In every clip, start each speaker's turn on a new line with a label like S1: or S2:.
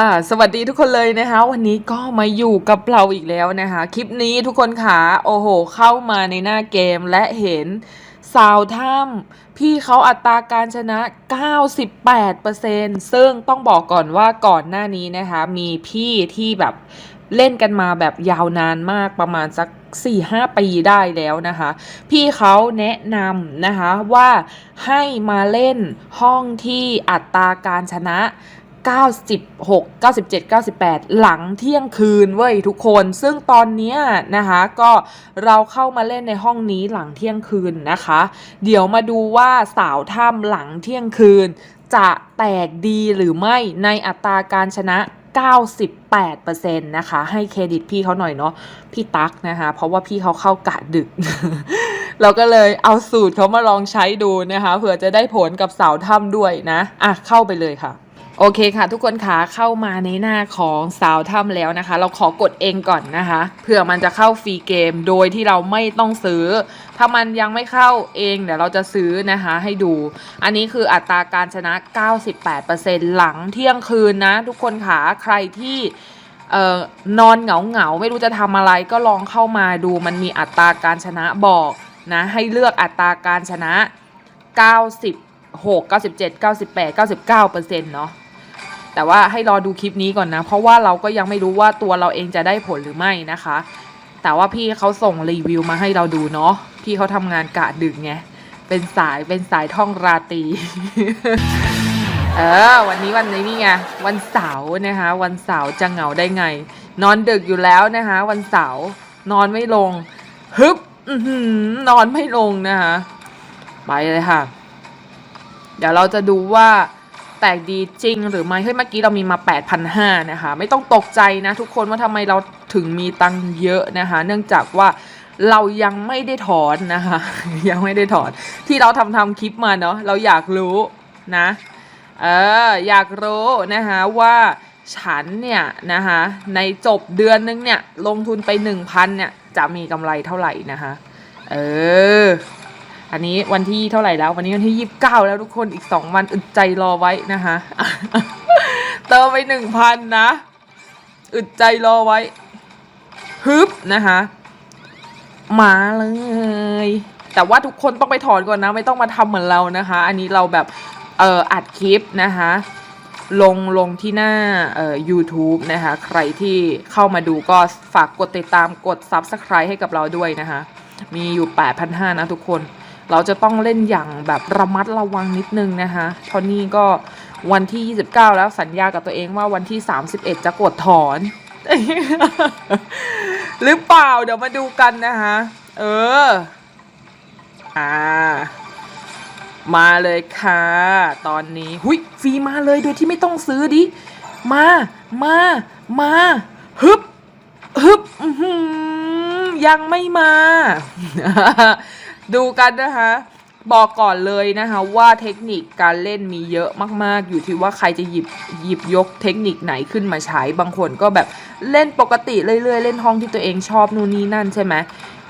S1: อ่าสวัสดีทุกคนเลยนะคะ วันนี้ก็มาอยู่กับเราอีกแล้วนะคะ คลิปนี้ทุกคนขาโอ้โห เข้ามาในหน้าเกมและเห็นสาวถ้ำพี่เขาอัตราการชนะ 98%ซึ่งต้องบอกก่อนว่าก่อนหน้านี้นะคะ มีพี่ที่แบบเล่นกันมาแบบยาวนานมากประมาณสัก 4-5 ปีได้แล้วนะคะ พี่เขาแนะนำนะคะว่าให้มาเล่นห้องที่อัตราการชนะ 96 97 98 หลังเที่ยงคืนเว้ยทุกคน ซึ่งตอนนี้นะคะก็เราเข้ามาเล่นในห้องนี้หลังเที่ยงคืนนะคะ เดี๋ยวมาดูว่าสาวถ้ำหลังเที่ยงคืน จะแตกดีหรือไม่ในอัตราการชนะ 98%นะคะ ให้เครดิตพี่เขาหน่อยเนาะพี่ตั๊กนะคะ เพราะว่าพี่เขาเข้ากะดึกเราก็เลยเอาสูตรเขามาลองใช้ดูนะคะเผื่อจะได้ผลกับสาวถ้ำด้วยนะ อะเข้าไปเลยค่ะ โอเคค่ะ ทุกคนคะเข้ามาในหน้าของสาวถ้ำแล้วนะคะ เราขอกดเองก่อนนะคะเผื่อมันจะเข้าฟรีเกมโดยที่เราไม่ต้องซื้อ ถ้ามันยังไม่เข้าเองเดี๋ยวเราจะซื้อนะคะ ให้ดู อันนี้คืออัตราการชนะ 98%หลังเที่ยงคืนนะ ทุกคนคะใครที่เอ่อนอนเหงาเหงาไม่รู้จะทำอะไรก็ลองเข้ามาดูมันมีอัตราการชนะบอกนะให้เลือกอัตราการชนะ96 97 98 99เปอร์เซ็นต์เนาะ แต่ว่าให้รอดูคลิปนี้ก่อนนะ เพราะว่าเราก็ยังไม่รู้ว่าตัวเราเองจะได้ผลหรือไม่นะคะ แต่ว่าพี่เขาส่งรีวิวมาให้เราดูเนาะพี่เขาทำงานกะดึกไงเป็นสายเป็นสายท่องราตรีเออวันนี้วันนี้นี่ไงวันเสาร์นะคะ วันเสาร์จะเหงาได้ไง นอนดึกอยู่แล้วนะคะ วันเสาร์นอนไม่ลงฮึบนอนไม่ลงนะคะไปเลยค่ะ เดี๋ยวเราจะดูว่า แตกดีจริงหรือไม่เฮ้ยเมื่อกี้เรามีมา 8,500นะคะ ไม่ต้องตกใจนะทุกคนว่าทำไมเราถึงมีตังเยอะนะคะ เนื่องจากว่าเรายังไม่ได้ถอนนะคะ ยังไม่ได้ถอน ที่เราทำทำคลิปมาเนาะเราอยากรู้นะเอออยากรู้นะคะว่าฉันเนี่ยนะคะในจบเดือนนึงเนี่ยลงทุนไป 1,000เนี่ยจะมีกำไรเท่าไหร่นะคะเออ อันนี้วันที่เท่าไหร่แล้ว วันนี้วันที่ยี่สิบเก้าแล้วทุกคนอีกสองวันอึดใจรอไว้นะคะเติมไปหนึ่งพันนะ อึดใจรอไว้ฮึบนะคะมาเลย แต่ว่าทุกคนต้องไปถอนก่อนนะ ไม่ต้องมาทำเหมือนเรานะคะ อันนี้เราแบบเอ่ออัดคลิปนะคะลงลงที่หน้าเอ่อ YouTube นะคะ ใครที่เข้ามาดูก็ฝากกดติดตามกด Subscribe ให้กับเราด้วยนะคะ มีอยู่ 8,500 นะทุกคน เราจะต้องเล่นอย่างแบบระมัดระวังนิดนึงนะคะเพราะนี่ก็วันที่ 29 แล้วสัญญากับตัวเองว่าวันที่ 31 จะกดถอน หรือเปล่าเดี๋ยวมาดูกันนะคะเออ อ่า มาเลยค่ะ ตอนนี้หุยฟรีมาเลยโดยที่ไม่ต้องซื้อดิ มา มา มา ฮึบ ฮึบยังไม่มา ดูกันนะคะ บอกก่อนเลยนะคะว่าเทคนิคการเล่นมีเยอะมาก ๆ อยู่ที่ว่าใครจะหยิบหยิบยกเทคนิคไหนขึ้นมาใช้บางคนก็แบบเล่นปกติเรื่อยๆ เล่นห้องที่ตัวเองชอบนู่นนี่นั่นใช่ไหม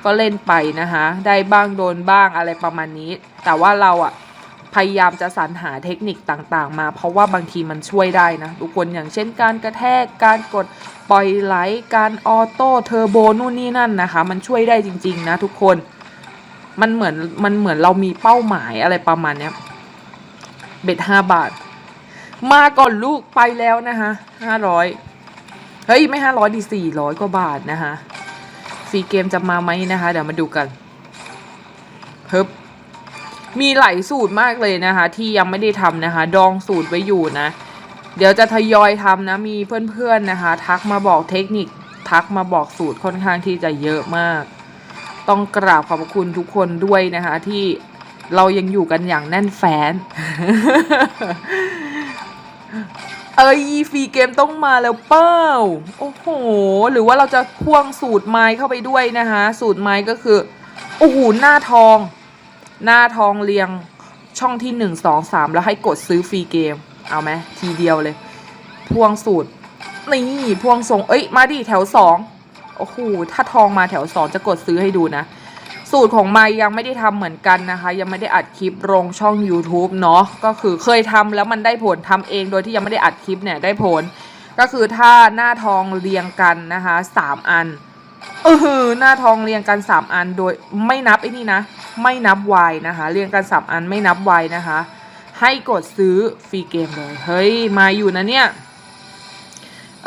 S1: ก็เล่นไปนะคะได้บ้างโดนบ้างอะไรประมาณนี้ แต่ว่าเราอะพยายามจะสรรหาเทคนิคต่างๆ มา เพราะว่าบางทีมันช่วยได้นะทุกคนอย่างเช่นการกระแทกการกดปล่อยไหลการออโต้เทอร์โบนู่นนี่นั่นนะคะ มันช่วยได้จริง ๆ นะทุกคน มันเหมือนมันเหมือนเรามีเป้าหมายอะไรประมาณเนี้ย เบ็ดห้าบาท มาก่อนลูกไปแล้วนะคะห้าร้อยเฮ้ย ไม่ห้าร้อยดีสี่ร้อยกว่าบาทนะคะฟรีเกมจะมาไหมนะคะ เดี๋ยวมาดูกันเฮ้บมีหลายสูตรมากเลยนะคะ ที่ยังไม่ได้ทำนะคะ ดองสูตรไว้อยู่นะ เดี๋ยวจะทยอยทำนะ มีเพื่อนๆนะคะ ทักมาบอกเทคนิค ทักมาบอกสูตรค่อนข้างที่จะเยอะมาก ต้องกราบขอบคุณทุกคนด้วยนะคะ ที่เรายังอยู่กันอย่างแน่นแฟน เอ้ยฟรีเกมต้องมาแล้วเป้า โอ้โห หรือว่าเราจะพ่วงสูตรไม้เข้าไปด้วยนะคะ สูตรไม้ก็คือ โอ้โห หน้าทอง หน้าทองเรียงช่องที่หนึ่งสองสามแล้วให้กดซื้อฟรีเกม เอาไหมทีเดียวเลย พ่วงสูตร นี่ พ่วงส่งเอ้ย มาดิแถวสอง โอ้โหถ้าทองมาแถวสองจะกดซื้อให้ดูนะ สูตรของไมยังไม่ได้ทำเหมือนกันนะคะ ยังไม่ได้อัดคลิปลงช่อง YouTube เนาะก็คือเคยทำแล้วมันได้ผลทำเองโดยที่ยังไม่ได้อัดคลิปเนี่ยได้ผล ก็คือถ้าหน้าทองเรียงกันนะคะสามอันเออหน้าทองเรียงกันสามอันโดยไม่นับไอ้นี่นะ ไม่นับวายนะคะ เรียงกันสามอันไม่นับวายนะคะ ให้กดซื้อฟรีเกมเลย เฮ้ย มาอยู่นะเนี่ย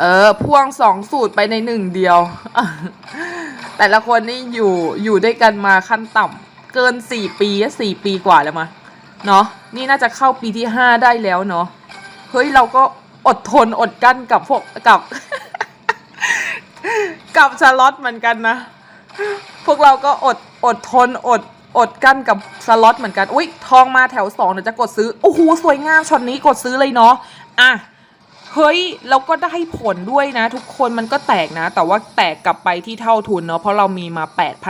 S1: เออพ่วงสองสูตรไปในหนึ่งเดียว แต่ละคนนี่อยู่อยู่ด้วยกันมาขั้นต่ำเกินสี่ปีสี่ปีกว่าแล้วมาเนาะนี่น่าจะเข้าปีที่ห้าได้แล้วเนาะเฮ้ยเราก็อดทนอดกั้นกับพวกกับ กับชาร์ลอตเหมือนกันนะ พวกเราก็อดอดทนอดอดกั้นกับสล็อตเหมือนกัน อุ้ยทองมาแถวสองเดี๋ยวจะกดซื้อ โอ้โห สวยงามช็อตนี้กดซื้อเลยเนาะ อะ เฮ้ยเราก็ได้ผลด้วยนะ ทุกคนมันก็แตกนะ แต่ว่าแตกกลับไปที่เท่าทุนเนาะเพราะเรามีมา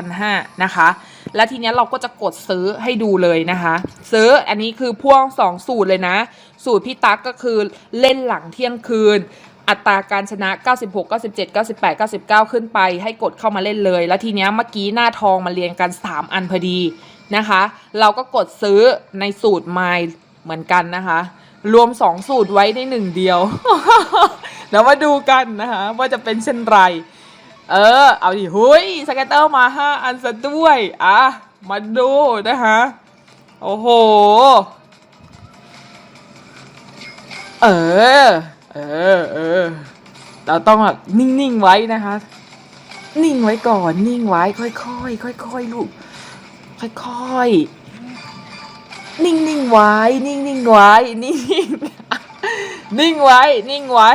S1: 8,500นะคะ และทีนี้เราก็จะกดซื้อให้ดูเลยนะคะ ซื้ออันนี้คือพ่วง 2 สูตรเลยนะ สูตรพี่ตั๊กก็คือเล่นหลังเที่ยงคืน อัตราการชนะ 96 97 98 99 ขึ้นไป ให้กดเข้ามาเล่นเลย แล้วทีนี้เมื่อกี้หน้าทองมาเรียงกัน 3 อันพอดีนะคะ เราก็กดซื้อในสูตรไมล์เหมือนกันนะคะ รวม 2 สูตรไว้ในหนึ่งเดียวเดี๋ยวมาดูกันนะคะว่าจะเป็นเช่นไร เออ เอาดิหุยสเก็ตเตอร์มา 5 อันซะด้วย อะ มาดูนะคะโอ้โห เออ เออ เออ เราต้องแบบนิ่ง ๆ ไว้นะคะ นิ่งไว้ก่อน นิ่งไว้ ค่อย ๆ ค่อย ๆ ลูก ค่อย ๆ นิ่งๆไว้ นิ่งๆไว้ นิ่งนิ่งไว้ นิ่งไว้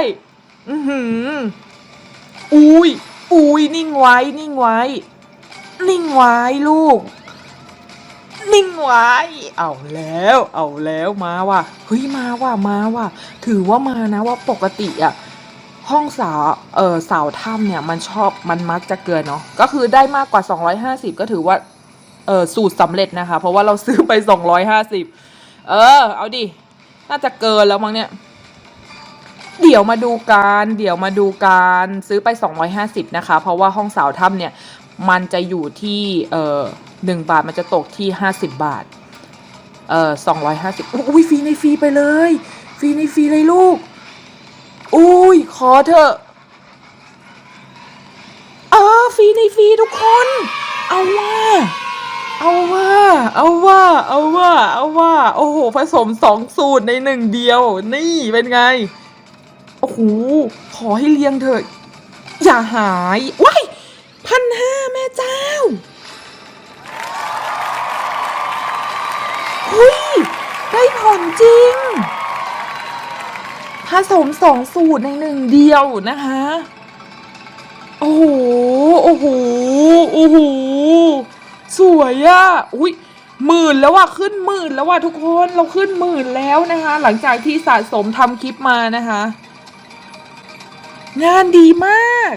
S1: อือหืออุ้ยอุ้ยนิ่งไว้ นิ่งไว้ นิ่งไว้ลูก นิ่งไว้ เอาแล้ว เอาแล้วมาว่ะ เฮ้ยมาว่ะมาว่ะ ถือว่ามานะว่าปกติอะห้องสาวเออสาวถ้ำเนี่ยมันชอบมันมักจะเกินเนาะก็คือได้มากกว่า 250 ก็ถือว่า เออสูตรสำเร็จนะคะ เพราะว่าเราซื้อไป250เออ เอาดิ น่าจะเกินแล้วมั้งเนี่ย เดี๋ยวมาดูการเดี๋ยวมาดูการซื้อไป 250 นะคะ เพราะว่าห้องสาวถ้ำเนี่ย มันจะอยู่ที่เอ่อหนึ่งบาทมันจะตกที่ 50 บาท เอ่อ250อุ้ยฟรีในฟรีไปเลย ฟรีในฟรีเลยลูก อุ้ยขอเถอะเออฟรีในฟรีทุกคน เอาว่า เอาว่า เอาว่า เอาว่า เอาว่า โอ้โห ผสมสองสูตรในหนึ่งเดียว นี่เป็นไง โอ้โห ขอให้เลี้ยงเถอะ อย่าหาย ว้ายพันห้าแม่เจ้าเฮ้ยได้ผลจริง ผสมสองสูตรในหนึ่งเดียวนะคะ โอ้โห โอ้โห โอ้โห วยอะอุ้ยหมื่นแล้วว่ะขึ้นหมื่นแล้วว่ะทุกคนเราขึ้นหมื่นแล้วนะคะ หลังจากที่สะสมทำคลิปมานะคะ งานดีมาก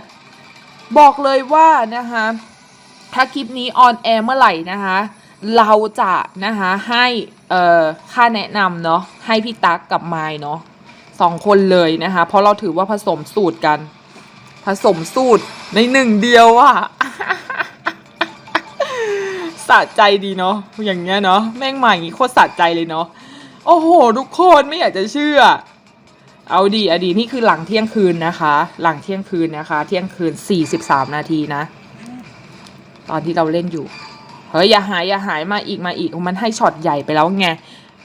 S1: บอกเลยว่านะคะถ้าคลิปนี้ออนแอร์เมื่อไหร่นะคะเราจะนะคะให้เอ่อค่าแนะนำเนาะให้พี่ตั๊กกับไมายเนาะสองคนเลยนะคะ เพราะเราถือว่าผสมสูตรกัน ผสมสูตรในหนึ่งเดียวอะ สะใจดีเนาะอย่างเงี้ยเนาะแม่งมาอย่างงี้โคตรสะใจเลยเนาะโอ้โหทุกคนไม่อยากจะเชื่อ เอาดีอดีนี่คือหลังเที่ยงคืนนะคะ หลังเที่ยงคืนนะคะ เที่ยงคืน43นาทีนะ ตอนที่เราเล่นอยู่เฮ้ยอย่าหายอย่าหายมาอีกมาอีกมันให้ช็อตใหญ่ไปแล้วไง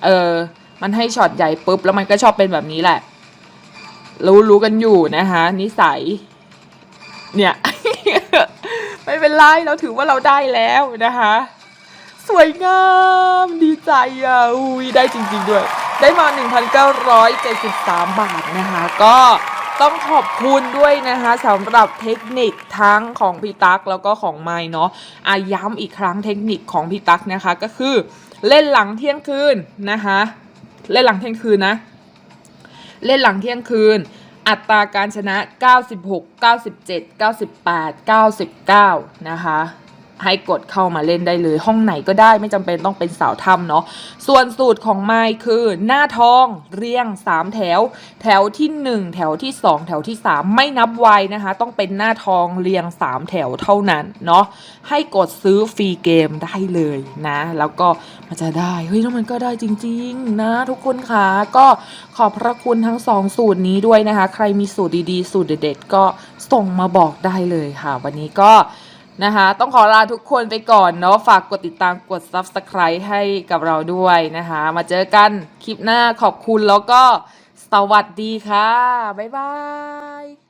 S1: เออ มันให้ช็อตใหญ่ปุ๊บแล้วมันก็ชอบเป็นแบบนี้แหละ รู้รู้กันอยู่นะคะนิสัย เนี่ย ไม่เป็นไรเราถือว่าเราได้แล้วนะคะ สวยงามดีใจอะอุ้ยได้จริง ๆ ด้วย ได้มา 1,973 บาทนะคะ ก็ต้องขอบคุณด้วยนะคะสำหรับเทคนิคทั้งของพี่ตั๊กแล้วก็ของไมค์เนาะอาย้ำอีกครั้งเทคนิคของพี่ตั๊กนะคะก็คือเล่นหลังเที่ยงคืนนะคะ เล่นหลังเที่ยงคืนนะ เล่นหลังเที่ยงคืน อัตราการชนะ 96 97 98 99 นะคะ ให้กดเข้ามาเล่นได้เลย ห้องไหนก็ได้ไม่จำเป็นต้องเป็นสาวถ้ำเนาะส่วนสูตรของไมค์คือหน้าทองเรียง 3 แถว แถวที่ 1 แถวที่ 2 แถวที่ 3 ไม่นับไวยนะคะ ต้องเป็นหน้าทองเรียง 3 แถวเท่านั้นเนาะให้กดซื้อฟรีเกมได้เลยนะ แล้วก็มันจะได้เฮ้ยแล้วมันก็ได้จริง ๆ นะ ทุกคนค่ะก็ขอบพระคุณทั้งสองสูตรนี้ด้วยนะคะ ใครมีสูตรดีๆ สูตรเด็ดๆก็ส่งมาบอกได้เลยค่ะ วันนี้ก็ นะคะ ต้องขอลาทุกคนไปก่อนเนาะฝากกดติดตามกด Subscribe ให้กับเราด้วยนะคะ มาเจอกันคลิปหน้าขอบคุณแล้วก็สวัสดีค่ะ บ๊ายบาย